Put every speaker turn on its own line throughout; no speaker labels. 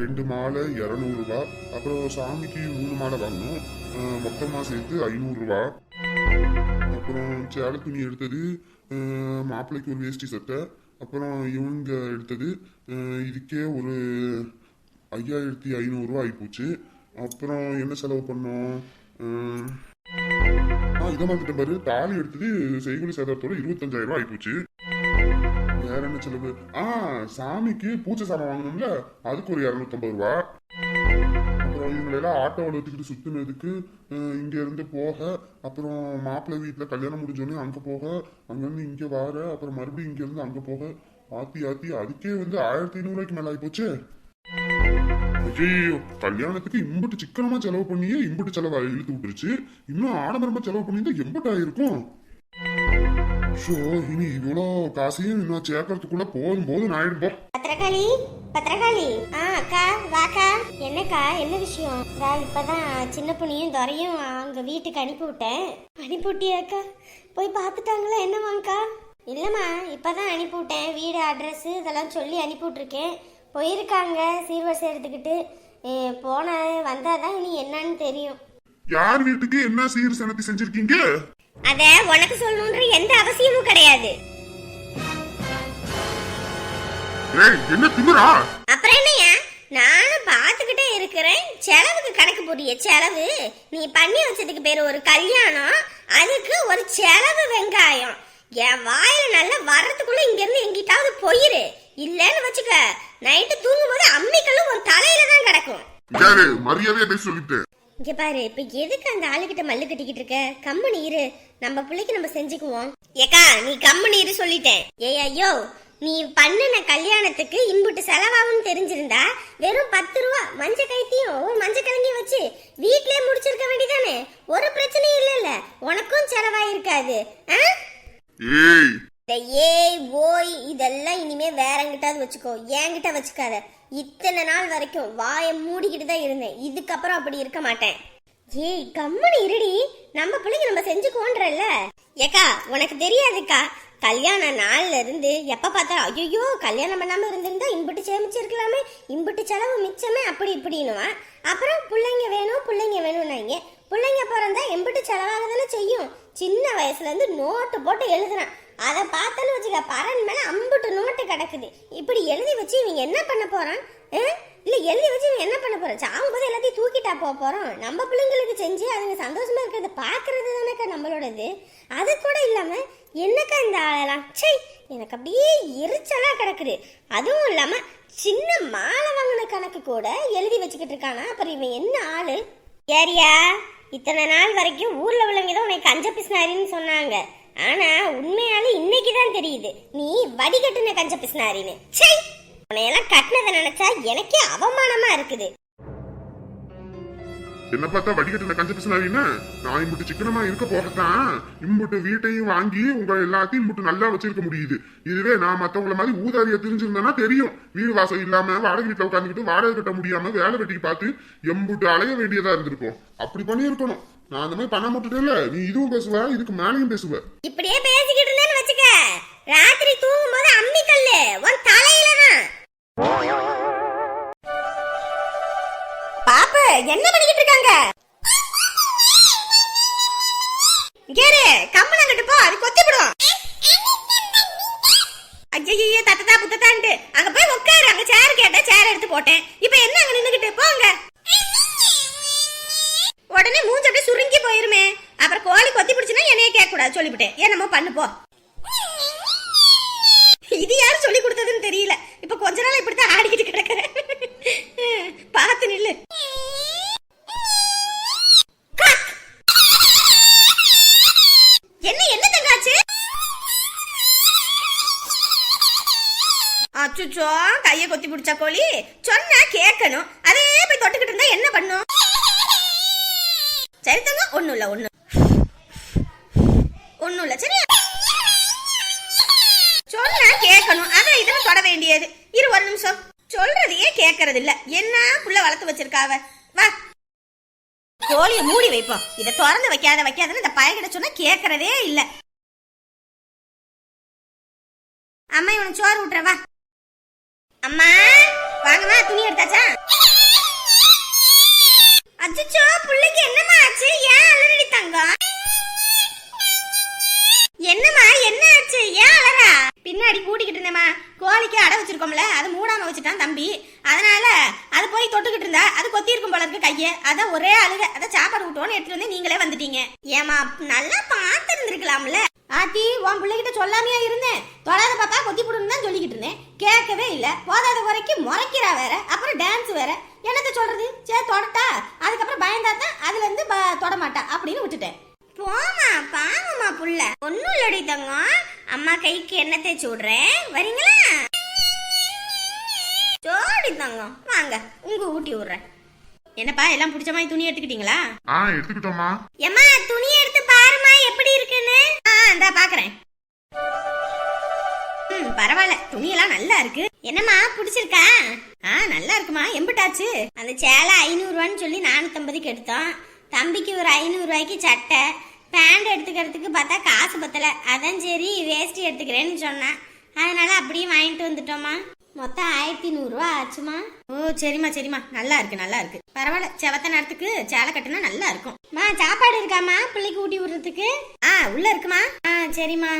ரெண்டு மாலை இரநூறுவா. அப்புறம் சாமிக்கு மூணு மாலை வாங்கணும். மொத்தமாக சேர்த்து ஐநூறுரூவா அப்புறம் சேலை துணி எடுத்தது மாப்பிள்ளைக்கு ஒரு வேஷ்டி சட்டை. அப்புறம் இவங்க எடுத்தது இதுக்கே ஒரு ஐயாயிரத்தி ஐநூறுரூவா ஆகிப்போச்சு அப்புறம் என்ன செலவு பண்ணோம்? இதை மாதிரி பாரு. தாலி எடுத்தது செய்கூலி சேதாரத்தோட இருபத்தஞ்சாயிரம் ரூபாய் ஆகிப்போச்சு என்ன செலவு ஆ சாமிக்கு பூச்சை சாமான் வாங்கணும்ல? அதுக்கு ஒரு இரநூத்தம்பது ரூபா. அப்புறம் இவங்களெல்லாம் ஆட்டோவில் எடுத்துக்கிட்டு சுத்தினதுக்கு அஹ், இங்க இருந்து போக அப்புறம் மாப்பிள்ளை வீட்டில் கல்யாணம் முடிஞ்சோடனே அங்கே போக அங்கேருந்து இங்கே வர அப்புறம் மறுபடியும் இங்க இருந்து அங்கே போக ஆத்தி ஆத்தி அதுக்கே வந்து ஆயிரத்தி ஐநூறுரூவாய்க்கு மேலே ஆகிப்போச்சு ஐயோ கல்யாணத்துக்கு இம்புட்டு சிக்கனமா செலவு பண்ணியே இம்புட்டு செலவு இழுத்து விட்டுருச்சு. இன்னும் ஆடம்பரமா செலவு பண்ணியிருந்தா எம்புட்டு ஆயிருக்கும் ஷோ இனி இவ்வளோ காசையும் இன்னும் சேர்க்கறதுக்குள்ள போதும் போதும் ஆயிடும் போ.
பத்திரகாளி பத்திரகாளி. ஆ அக்கா வாக்கா என்னக்கா என்ன விஷயம்? இதா இப்பதான் சின்ன பொண்ணையும் துறையும் அவங்க வீட்டுக்கு அனுப்பி விட்டேன் அனுப்பி விட்டியாக்கா போய் பார்த்துட்டாங்களா? என்னவாங்க்கா இல்லைம்மா இப்பதான் அனுப்பி விட்டேன் வீடு அட்ரஸ் இதெல்லாம் சொல்லி அனுப்பி விட்ருக்கேன் போயிருக்காங்க சீர்வரிசை எடுத்துக்கிட்டு. போன வந்தாதான் இனி என்னன்னு தெரியும்.
யார் வீட்டுக்கு என்ன சீர் சனத்தி செஞ்சிருக்கீங்க?
அத உனக்கு சொல்லணுன்ற எந்த கிடையாது.
ஏய் என்ன திமிரா?
அப்புறம் என்னையா நானும் பார்த்துக்கிட்டே இருக்கிறேன். செலவுக்கு கணக்கு போடிய செலவு. நீ பண்ணி வச்சதுக்கு பேர் ஒரு கல்யாணம். அதுக்கு ஒரு செலவு வெங்காயம். என் வாயில நல்லா வர்றதுக்குள்ள இங்க இருந்து எங்கிட்டாவது போயிரு. இல்லன்னு வச்சுக்க நைட்டு தூங்கும்போது அம்மிக்கல்லும் ஒரு தலையில தான் கிடக்கும்.
யாரு? மரியாதையா பேச சொல்லிட்டேன்
இங்க பாரு இப்ப எதுக்கு அந்த ஆளுகிட்ட மல்லு கட்டிக்கிட்டு இருக்க? கம்முனு இரு. நம்ம பிள்ளைக்கு நம்ம செஞ்சுக்குவோம். ஏக்கா நீ கம்முனு இரு சொல்லிட்டேன். ஏய் ஐயோ நீ பண்ணின கல்யாணத்துக்கு இம்புட்டு செலவாகும்னு தெரிஞ்சிருந்தா வெறும் பத்து ரூபா மஞ்ச கைத்தியும் ஒரு மஞ்ச கிழங்கியும் வச்சு வீட்லயே முடிச்சிருக்க வேண்டியதானே? ஒரு பிரச்சனையும் இல்லைல்ல. உனக்கும் செலவாயிருக்காது. இந்த ஏய் ஓய் இதெல்லாம் இனிமே வேற எங்கிட்டாவது வச்சுக்கோ. என்கிட்ட வச்சுக்காத. இத்தனை நாள் வரைக்கும் வாயை மூடிக்கிட்டு தான் இருந்தேன். இதுக்கப்புறம் அப்படி இருக்க மாட்டேன். ஏய் கம்முனு இருடி. நம்ம பிள்ளைங்க நம்ம செஞ்சுக்கோன்றல்ல ஏக்கா உனக்கு தெரியாதுக்கா. கல்யாண நாள்ல இருந்து எப்ப பார்த்தா ஐயோ கல்யாணம் பண்ணாம இருந்திருந்தா இம்புட்டு சேமிச்சிருக்கலாமே இம்பிட்டு இம்புட்டு செலவு மிச்சமே அப்படி இப்படின்னுவான் அப்புறம் பிள்ளைங்க வேணும் பிள்ளைங்க வேணும்னாங்க. பிள்ளைங்க பிறந்தா எம்பிட்டு செலவாக தானே செய்யும். சின்ன வயசுல இருந்து நோட்டு போட்டு எழுதுறான். அதை பார்த்தேன்னு வச்சுக்க பரன் மேல அம்புட்டு நோட்டு கிடக்குது. இப்படி எழுதி வச்சு இவங்க என்ன பண்ண போறான்? இல்ல எழுதி வச்சு இவங்க என்ன பண்ண போறான்? சாகும்போது எல்லாத்தையும் தூக்கிட்டு போக போறோம். நம்ம பிள்ளைங்களுக்கு செஞ்சு அதுங்க சந்தோஷமா இருக்கிறத பாக்குறது தானேக்கா நம்மளோடது. அது கூட இல்லாம என்னக்கா இந்த ஆளெல்லாம்? சை எனக்கு அப்படியே எரிச்சலா கிடக்குது. அதுவும் இல்லாம சின்ன மாலை வாங்கின கணக்கு கூட எழுதி வச்சுக்கிட்டு இருக்கானா? அப்புறம் இவன் என்ன ஆளு? ஏரியா இத்தனை நாள் வரைக்கும் ஊர்ல உள்ளவங்க தான் உனக்கு கஞ்ச பிசினாரின்னு சொன்னாங்க. ஆனா உண்மையாலே இன்னைக்கு தான் தெரியுது. நீ வடிகட்டுன கஞ்ச பிசினாரின்னு. சை உன்னையெல்லாம் கட்டினதை நினைச்சா எனக்கே அவமானமா இருக்குது.
என்ன பார்த்தா வடிகட்டின கஞ்ச பிசினாரின்னு நான் இம்புட்டு சிக்கனமா இருக்க போகத்தான். இம்புட்டு வீட்டையும் வாங்கி உங்க எல்லாத்தையும் இம்புட்டு நல்லா வச்சிருக்க முடியுது. இதுவே நான் மத்தவங்கள மாதிரி ஊதாரியா தெரிஞ்சிருந்தேன்னா தெரியும். வீடு வாசல் இல்லாம வாடகை வீட்டுல உட்காந்துக்கிட்டு வாடகை கட்ட முடியாம வேலை வெட்டிக்கு பார்த்து எம்புட்டு அலைய வேண்டியதா இருந்திருக்கும். அப்படி பண்ணியிருக்கணும். நான் அந்த மாதிரி பண்ண மாட்டேன்ல நீ இதுவும் பேசுவ இதுக்கு மேலையும் பேசுவ.
இப்படியே பேசிக்கிட்டு இருந்தேன்னு வச்சுக்க. ராத்திரி தூங்கும் போது அம்மி கல்லு உன் தலையில தான் என்ன பண்ணிக்கிட்டு இருக்காங்க? கேரு கம்மன் அங்கிட்டு போ அது கொத்திவிடும் ஐயோ தத்ததா புத்ததான்ட்டு அங்க போய் உட்காரு அங்க சேர் கேட்டா சேர் எடுத்து போட்டேன். இப்போ என்ன அங்க நின்னுகிட்டு போங்க. உடனே மூஞ்சி அப்படியே சுருங்கி போயிருமே. அப்புறம் கோழி கொத்தி பிடிச்சுன்னா என்னைய கேட்க கூடாது சொல்லிவிட்டேன். என்னமோ பண்ணு போ இது யாரு சொல்லி கொடுத்ததுன்னு தெரியல இப்ப கொஞ்ச நாள் இப்படித்தான் ஆடிக்கிட்டு கிடக்குறேன் பார்த்து நில்லு கக். என்ன என்ன தங்காச்சு அச்சுச்சோ கைய கொத்தி பிடிச்சா கோழி சொன்னா கேட்கணும் அதே போய் தொட்டுக்கிட்டு இருந்தா என்ன பண்ணும் சரி தங்க ஒண்ணும் இல்ல ஒண்ணு ஒண்ணும் இல்ல சரியா சொன்னா கேட்கணும் அதை இதெல்லாம் தொட வேண்டியது. இரு ஒரு நிமிஷம். சொல்றதையே கேட்கறது இல்ல என்ன புள்ள வளர்த்து வச்சிருக்காவ? வா. கோழிய மூடி வைப்போம். இத திறந்து வைக்காத வைக்காதன்னு இந்த பயகிட சொன்னா கேட்கறதே இல்ல. அம்மா இவனுக்கு சோறு விட்டுறவா அம்மா வாங்கம்மா துணி எடுத்தாச்சா? அச்சோ புள்ளைக்கு என்னமா ஆச்சு? ஏன் அலரடி தங்கம்? வச்சிருக்கோம்ல அது மூடாம வச்சுட்டான் தம்பி. அதனால அது போய் தொட்டுக்கிட்டு இருந்தா அது கொத்தி இருக்கும் போல இருக்கு கைய. அதான் ஒரே அழுக அதான் சாப்பாடு விட்டோன்னு எடுத்துட்டு வந்து நீங்களே வந்துட்டீங்க. ஏமா நல்லா பார்த்து இருந்திருக்கலாம்ல ஆத்தி உன் பிள்ளைகிட்ட சொல்லாமையா இருந்தேன். தொடாத பாப்பா கொத்தி போடுன்னு தான் சொல்லிக்கிட்டு இருந்தேன். கேட்கவே இல்ல. போதாத வரைக்கும் முறைக்கிறா வேற. அப்புறம் டான்ஸ் வேற. என்னத்த சொல்றது? சரி தொடட்டா. அதுக்கப்புறம் பயந்தாத்தான் அதுல இருந்து தொடமாட்டா. தொட மாட்டா அப்படின்னு விட்டுட்டேன். போமா பாவமா புள்ள. ஒன்னும் இல்லடி தங்கம். அம்மா கைக்கு என்ன தேய்ச்சி விடுறேன் வரீங்களா? ஜோடி தங்கம் வாங்க உங்க ஊட்டி விடுறேன். என்னப்பா எல்லாம் பிடிச்ச மாதிரி துணி எடுத்துக்கிட்டீங்களா?
ஆ எடுத்துக்கிட்டோமா
எம்மா துணி எடுத்து பாருமா எப்படி இருக்குன்னு. ஆ இந்தா பாக்குறேன். ம் பரவாயில்ல துணியெல்லாம் நல்லா இருக்கு. என்னம்மா பிடிச்சிருக்கா? ஆ நல்லா இருக்குமா எம்பிட்டாச்சு? அந்த சேலை ஐநூறுரூவான்னு சொல்லி நானூற்றம்பதுக்கு எடுத்தோம். தம்பிக்கு ஒரு ஐநூறு ரூபாய்க்கு சட்டை. பேண்ட் எடுத்துக்கிறதுக்கு பார்த்தா காசு பத்தல. அதான் சரி வேஷ்டி எடுத்துக்கிறேன்னு சொன்னேன். அதனால அப்படியே வாங்கிட்டு வந்துட்டோமா மொத்தம் ஆயிரத்தி நூறுரூவா ஆச்சுமா? ஓ சரிம்மா சரிம்மா. நல்லா இருக்கு நல்லா இருக்கு. பரவாயில்ல. செவத்த நேரத்துக்கு சேலை கட்டுனா நல்லா இருக்கும். மா சாப்பாடு இருக்காமா பிள்ளைக்கு ஊட்டி விடுறதுக்கு? ஆ உள்ள இருக்குமா? ஆ சரிம்மா.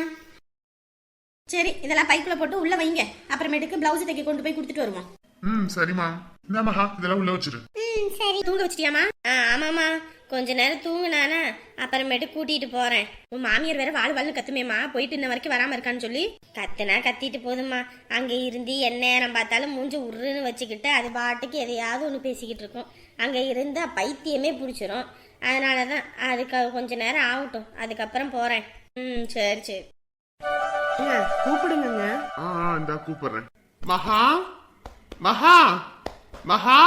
சரி இதெல்லாம் பைக்குள்ள போட்டு உள்ள வைங்க. அப்புறமேட்டுக்கு பிளவுஸ் தைக்க கொண்டு போய் கொடுத்துட்டு வருவோம்.
ம் சரிம்மா. இந்த மகா இதெல்லாம் உள்ள வச்சிரு.
ம் சரி. தூங்க வச்சிட்டியாமா ஆ ஆமாம்மா. கொஞ்ச நேரம் தூங்குனானா அப்புறமேட்டு கூட்டிட்டு போறேன். உன் மாமியார் வேற வாழ் வாழ்னு கத்துமேம்மா. போயிட்டு இன்ன வரைக்கும் வராம இருக்கான்னு சொல்லி. கத்துனா கத்திட்டு போதும்மா. அங்க இருந்து என் நேரம் பார்த்தாலும் மூஞ்சி உருன்னு வச்சுக்கிட்டு அது பாட்டுக்கு எதையாவது ஒன்று பேசிக்கிட்டு இருக்கும். அங்க இருந்தா பைத்தியமே பிடிச்சிரும். அதனால தான் அதுக்கு கொஞ்ச நேரம் ஆகட்டும். அதுக்கப்புறம் போறேன். ம் சரி சரி.
கூப்பிடுங்க
ஆ ஆ இந்தா கூப்பிடுறேன். மகா? மகா? மகா?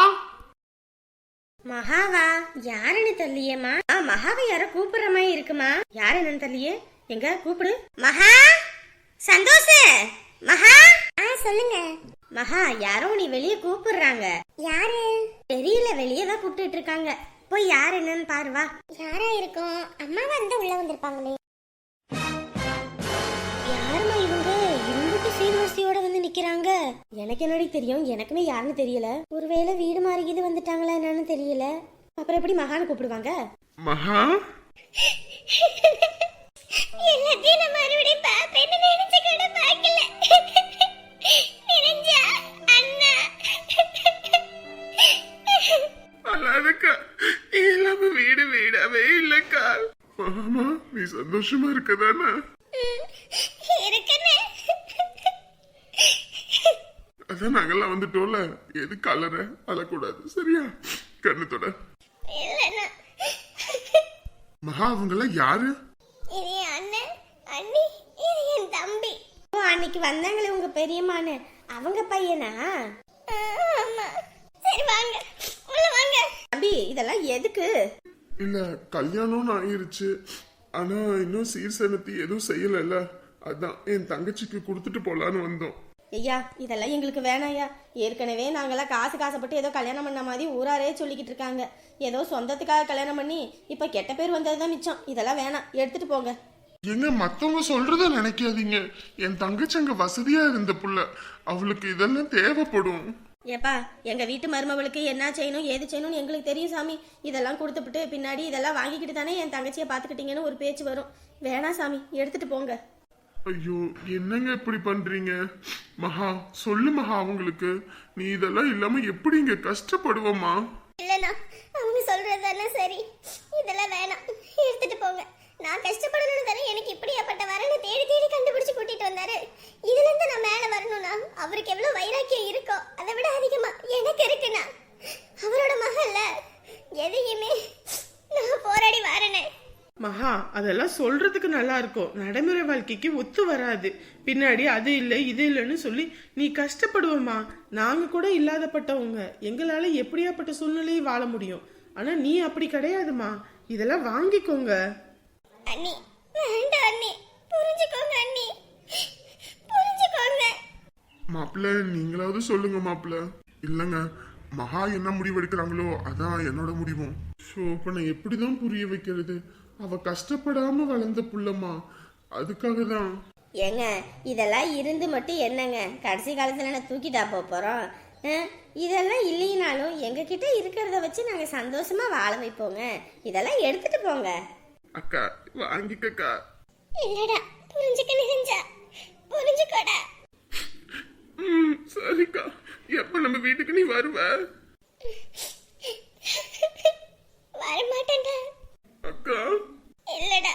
மகாவா யாருன்னு தெரியலையேம்மா ஆ மகாவை யாரோ கூப்பிடுற மாதிரி இருக்குமா? யாரு என்னன்னு தெரியலையே எங்க? கூப்பிடு. மகா? சந்தோஷ்? மகா? ஆ சொல்லுங்க. மகா யாரோ நீ வெளிய கூப்பிடுறாங்க. யாரு? தெரியல வெளியே தான் கூப்பிட்டுட்டு இருக்காங்க. போய் யார் என்னன்னு பாரு வா. யாரா இருக்கும்? அம்மா வந்து உள்ள வந்திருப்பாங்களே. வந்து நிக்கிறாங்க எனக்கு என்னடி தெரியும்? எனக்குமே யாருன்னு தெரியல. ஒருவேளை வீடு மாறிக்கிது வந்துட்டாங்களா என்னன்னு தெரியல. அப்புறம் எப்படி மகான்னு கூப்பிடுவாங்க?
மகா?
எல்லாத்தையும் நான் மறுபடியும் பாப்பேன்னு நினைச்ச கூட பார்க்கல. நினைஞ்சா அண்ணா.
அல்லாதக்கா எல்லாமே வீடு வீடாவே இல்லக்கா. மாமா நீ சந்தோஷமா இருக்கதானா?
இருக்கனே.
அதான் நாங்கெல்லாம் வந்துட்டோம்ல. எது கலர அழக்கூடாது. சரியா? கண்ணத்தோட மகா அவங்கெல்லாம் யாரு?
அண்ணி என் தம்பி. ஓ அன்னைக்கு வந்தாங்களே உங்க பெரியம்மானு அவங்க பையனா? சரி வாங்க. உள்ள வாங்க. தம்பி இதெல்லாம் எதுக்கு?
இல்ல கல்யாணம்னு ஆயிருச்சு. ஆனா இன்னும் சீர்சனத்தி எதுவும் செய்யலல்ல. அதான் என் தங்கச்சிக்கு கொடுத்துட்டு போலான்னு வந்தோம்.
ஐயா இதெல்லாம் எங்களுக்கு வேணாயா ஏற்கனவே நாங்கெல்லாம் காசு காசப்பட்டு ஏதோ கல்யாணம் பண்ண மாதிரி ஊராரே சொல்லிக்கிட்டு இருக்காங்க. ஏதோ சொந்தத்துக்காக கல்யாணம் பண்ணி இப்ப கெட்ட பேர் வந்ததுதான் மிச்சம். இதெல்லாம் வேணாம். எடுத்துட்டு போங்க.
எங்க மத்தவங்க சொல்றத நினைக்காதீங்க. என் தங்கச்சி அங்க வசதியா இருந்த புள்ள. அவளுக்கு இதெல்லாம் தேவைப்படும்.
ஏப்பா எங்க வீட்டு மருமவளுக்கு என்ன செய்யணும் ஏது செய்யணும்னு எங்களுக்கு தெரியும் சாமி. இதெல்லாம் கொடுத்துப்புட்டு பின்னாடி இதெல்லாம் வாங்கிக்கிட்டு தானே என் தங்கச்சியை பாத்துக்கிட்டீங்கன்னு ஒரு பேச்சு வரும். வேணாம் சாமி எடுத்துட்டு போங்க.
ஐயோ என்னங்க இப்படி பண்றீங்க? மகா சொல்லு மகா அவங்களுக்கு. நீ இதெல்லாம் இல்லாம எப்படி இங்க கஷ்டப்படுவோமா
இல்லனா அவங்க சொல்றதெல்லாம் சரி. இதெல்லாம் வேணாம். எடுத்துட்டு போங்க. நான் கஷ்டப்படணும்னு தானே எனக்கு இப்படியாப்பட்ட வரனை தேடி தேடி கண்டுபிடிச்சு கூட்டிட்டு வந்தாரு. இதுல இருந்து நான் மேல வரணும்னா அவருக்கு எவ்வளவு வைராக்கியம் இருக்கோ அதை விட அதிகமா எனக்கு இருக்குண்ணா. அவரோட மகள்ல எதையுமே நான் போராடி
மகா அதெல்லாம் சொல்றதுக்கு நல்லா இருக்கும். நடைமுறை வாழ்க்கைக்கு ஒத்து வராது. பின்னாடி அது இல்லை இது இல்லைன்னு சொல்லி நீ கஷ்டப்படுவமா நாங்க கூட இல்லாதப்பட்டவங்க. எங்களால எப்படியாப்பட்ட சூழ்நிலையை வாழ முடியும்? ஆனா நீ அப்படி கிடையாதுமா. இதெல்லாம் வாங்கிக்கோங்க.
அண்ணி வேண்டாம் அண்ணி. புரிஞ்சுக்கோங்க அண்ணி. புரிஞ்சுக்கோங்க.
மாப்பிள்ள நீங்களாவது சொல்லுங்க மாப்பிள்ள. இல்லங்க மகா என்ன முடிவெடுக்கிறாங்களோ அதான் என்னோட முடிவும். ஸோ இப்ப நான் எப்படிதான் புரிய வைக்கிறது? அவ கஷ்டப்படாம வளர்ந்த புள்ளம்மா. அதுக்காக தான்
ஏங்க இதெல்லாம் இருந்து மட்டும் என்னங்க? கடைசி காலத்துல நான் தூக்கிட்டா போறோம்.
அஹ், இதெல்லாம் இல்லைனாலும் எங்ககிட்ட இருக்கிறத வச்சு நாங்க சந்தோஷமா வாழ வைப்போங்க. இதெல்லாம் எடுத்துட்டு போங்க.
அக்கா வாங்கிக்கக்கா.
இல்லடா புரிஞ்சுக்க நினைஞ்சா புரிஞ்சுக்கடா.
ம் சரிக்கா. எப்ப நம்ம வீட்டுக்கு நீ வருவ?
வரமாட்டேன்டா.
அக்கா.
இல்லடா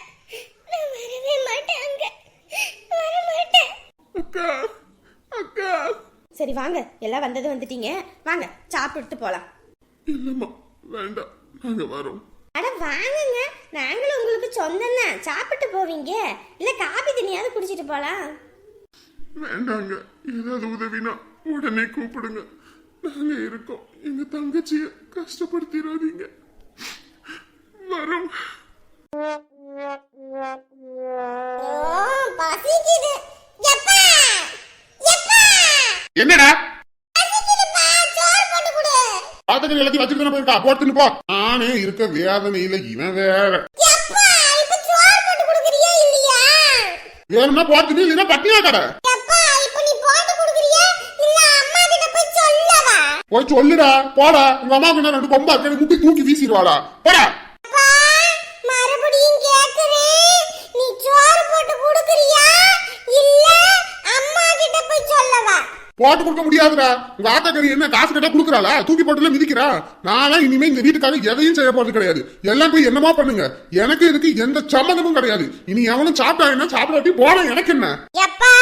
நான் வரவே மாட்டேன் அங்க. வரமாட்டேன்.
அக்கா அக்கா.
சரி வாங்க. எல்லாம் வந்தது வந்துட்டீங்க. வாங்க சாப்பிட்டு போலாம்.
இல்லம்மா வேண்டாம். நாங்க வரோம்.
அட வாங்குங்க. நாங்களும் உங்களுக்கு சொந்தம் தான் சாப்பிட்டு போவீங்க. இல்ல காபி தண்ணியாவது குடிச்சிட்டு போலாம்.
வேண்டாங்க. ஏதாவது உதவினா உடனே கூப்பிடுங்க. நாங்க இருக்கோம். எங்க தங்கச்சிய கஷ்டப்படுத்திடாதீங்க. வரோம். என்னடா? பாத்துக்கு எல்லாத்தையும் வச்சுட்டு போயிருக்கா? போட்டுன்னு போ. நானே இருக்க வேதனையில இவன் வேற. வேணும்னா போட்டுன்னு இல்லைன்னா பட்டினா கடை.
போய்
சொல்லுடா போடா. உங்க அம்மாவுக்கு என்ன ரெண்டு கொம்பா இருக்கு முட்டி தூக்கி வீசிடுவாடா போடா.
அப்பா மறுபடியும் கேக்குறேன் நீ சோறு போட்டு கொடுக்குறியா? இல்ல அம்மா கிட்ட போய் சொல்லவா?
போட்டு கொடுக்க முடியாதுடா. உங்க ஆத்தாக்கறி என்ன காசு கேட்டா குடுக்கறாளா? தூக்கி போட்டுல மிதிக்கிறா? நான்லாம் இனிமே இந்த வீட்டுக்காக எதையும் செய்ய போறது கிடையாது. எல்லாம் போய் என்னமா பண்ணுங்க. எனக்கு இதுக்கு எந்த சம்மந்தமும் கிடையாது. இனி எவனும் சாப்பிட்டா என்ன? சாப்பிடாட்டி போன எனக்கு என்ன
எப்பா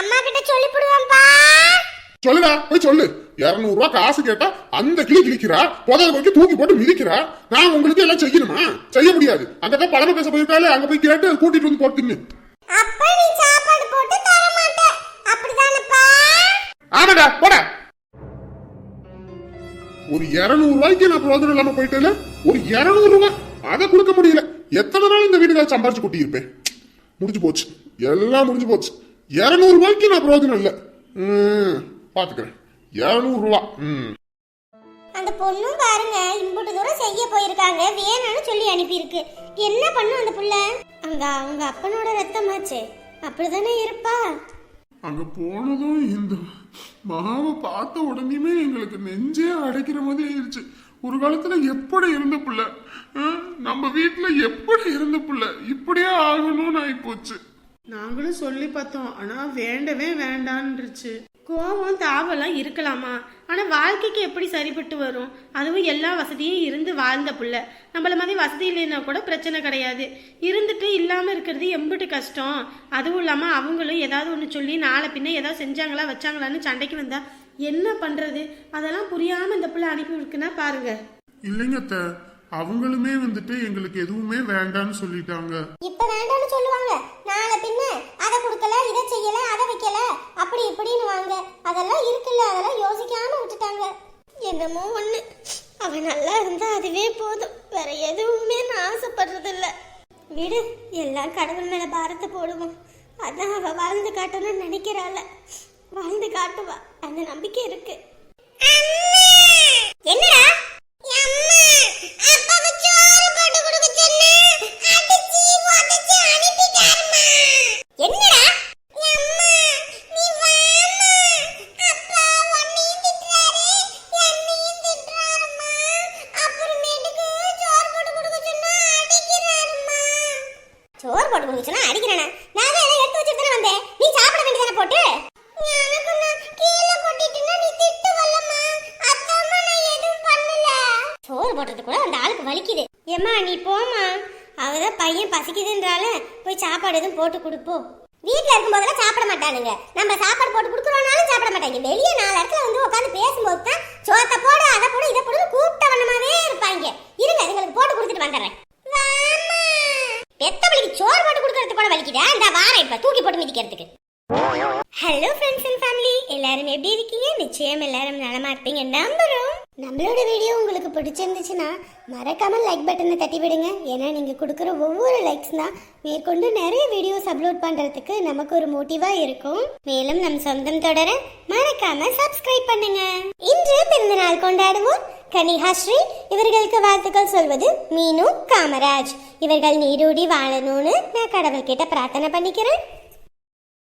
அம்மா கிட்ட சொல்லிவிடுவேன்பா
சொல்லுடா போய் சொல்லு. இருநூறு காசு கேட்டா அந்த கிளி கிழிக்கிறா புதைய வைக்க தூக்கி போட்டு மிதிக்கிறா. நான் உங்களுக்கு எல்லாம் செய்யணுமா? செய்ய முடியாது. அங்கதான் பழமை பேச போயிருக்காலே அங்க போய் கேட்டு கூட்டிட்டு வந்து போட்டு தின்னு.
அப்ப நீ சாப்பாடு போட்டு தர மாட்ட அப்படிதானப்பா?
ஆமாடா போடா. ஒரு இருநூறு ரூபாய்க்கு நான் பிரோஜனம் இல்லாம போயிட்டேல? ஒரு இருநூறு ரூபாய் அதை கொடுக்க முடியல. எத்தனை நாள் இந்த வீட்டுக்காக சம்பாரிச்சு கொட்டி இருப்பேன் முடிஞ்சு போச்சு. எல்லாம் முடிஞ்சு போச்சு. இருநூறு ரூபாய்க்கு நான் பிரோஜனம் இல்லை. பாத்துக்கிறேன். இருநூறு ரூபா ம்.
அந்த பொண்ணும் பாருங்க இம்புட்டு தூரம் செய்ய போயிருக்காங்க. வேணும்னு சொல்லி அனுப்பியிருக்கு. என்ன பண்ணும் அந்த புள்ள? அங்க அவங்க அப்பனோட ரத்தமாச்சே. அப்படிதானே இருப்பா?
அங்க போனதும் இந்த மாவை பார்த்த உடனேயுமே எங்களுக்கு நெஞ்சே அடைக்கிற மாதிரி ஆயிடுச்சு ஒரு காலத்துல எப்படி இருந்த புள்ள? ஆ? நம்ம வீட்டுல எப்படி இருந்த புள்ள? இப்படியே ஆகணும்னு ஆகி போச்சு
நாங்களும் சொல்லி பார்த்தோம். ஆனா வேண்டவே வேண்டான்றுச்சு.
கோவம் தாவெல்லாம் இருக்கலாமா? ஆனால் வாழ்க்கைக்கு எப்படி சரிப்பட்டு வரும்? அதுவும் எல்லா வசதியும் இருந்து வாழ்ந்த புள்ள. நம்மள மாதிரி வசதி இல்லைன்னா கூட பிரச்சனை கிடையாது. இருந்துட்டு இல்லாமல் இருக்கிறது எம்பிட்டு கஷ்டம். அதுவும் இல்லாமல் அவங்களும் ஏதாவது ஒன்று சொல்லி நாளை பின்ன ஏதாவது செஞ்சாங்களா வச்சாங்களான்னு சண்டைக்கு வந்தா என்ன பண்ணுறது அதெல்லாம் புரியாமல் இந்த பிள்ளை அனுப்பி இருக்குன்னா பாருங்க.
இல்லைங்க அத்தை. அவங்களுமே வந்துட்டு எங்களுக்கு எதுவுமே வேண்டாம்னு சொல்லிட்டாங்க.
இப்ப வேண்டாம்னு சொல்லுவாங்க. நாளை பின்ன அதை கொடுக்கல இதை செய்யல அதை வைக்கல அப்படி இப்படின்னு வாங்க. அதெல்லாம் இருக்குல்ல அதெல்லாம் யோசிக்காம விட்டுட்டாங்க. என்னமோ ஒண்ணு. அவன் நல்லா இருந்தா அதுவே போதும். வேற எதுவுமே நான் ஆசைப்படுறது இல்ல விடு எல்லாம் கடவுள் மேல பாரத்தை போடுவோம். அதான் அவ வாழ்ந்து காட்டணும்னு நினைக்கிறாள. வாழ்ந்து காட்டுவா. அந்த நம்பிக்கை இருக்கு. என்னடா? சோறு போட்டது கூட அந்த ஆளுக்கு வலிக்குது. ஏம்மா நீ போம்மா. அவதான் பையன் பசிக்குதுன்றால போய் சாப்பாடு எதுவும் போட்டு கொடுப்போம் வீட்டில் இருக்கும்போதெல்லாம் சாப்பிட மாட்டானுங்க. நம்ம சாப்பாடு போட்டு கொடுக்குறோம்னாலும் சாப்பிட மாட்டாங்க. வெளியே நாலு இடத்துல வந்து உட்காந்து பேசும்போது தான் சோத்தை போடு அதை போடு இதை போடு கூப்பிட்ட வண்ணமாவே இருப்பாங்க. இருங்க அதுங்களுக்கு போட்டு கொடுத்துட்டு வந்துடுறேன். வாம்மா. பெத்த வலிக்கு சோறு போட்டு கொடுக்கறது கூட வலிக்குதா? இந்த வாரம் இப்ப தூக்கி போட்டு மிதிக்கிறதுக்கு. ஹலோ ஃப்ரெண்ட்ஸ் அண்ட் ஃபேமிலி எல்லாரும் எப்படி இருக்கீங்க? நிச்சயம் எல்லாரும் நலமா இருப்பீங்க. நம்புறோம். நம்மளோட வீடியோ உங்களுக்கு பிடிச்சிருந்துச்சுன்னா மறக்காமல் லைக் பட்டனை தட்டி விடுங்க. ஏன்னா நீங்கள் கொடுக்குற ஒவ்வொரு லைக்ஸ் தான் மேற்கொண்டு நிறைய வீடியோஸ் அப்லோட் பண்ணுறதுக்கு நமக்கு ஒரு மோட்டிவாக இருக்கும். மேலும் நம் சொந்தம் தொடர மறக்காம சப்ஸ்கிரைப் பண்ணுங்க. இன்று பிறந்தநாள் கொண்டாடுவோம் கனிஹாஸ்ரீ இவர்களுக்கு வாழ்த்துக்கள் சொல்வது மீனு காமராஜ். இவர்கள் நீரூடி வாழணும்னு நான் கடவுள்கிட்ட பிரார்த்தனை பண்ணிக்கிறேன்.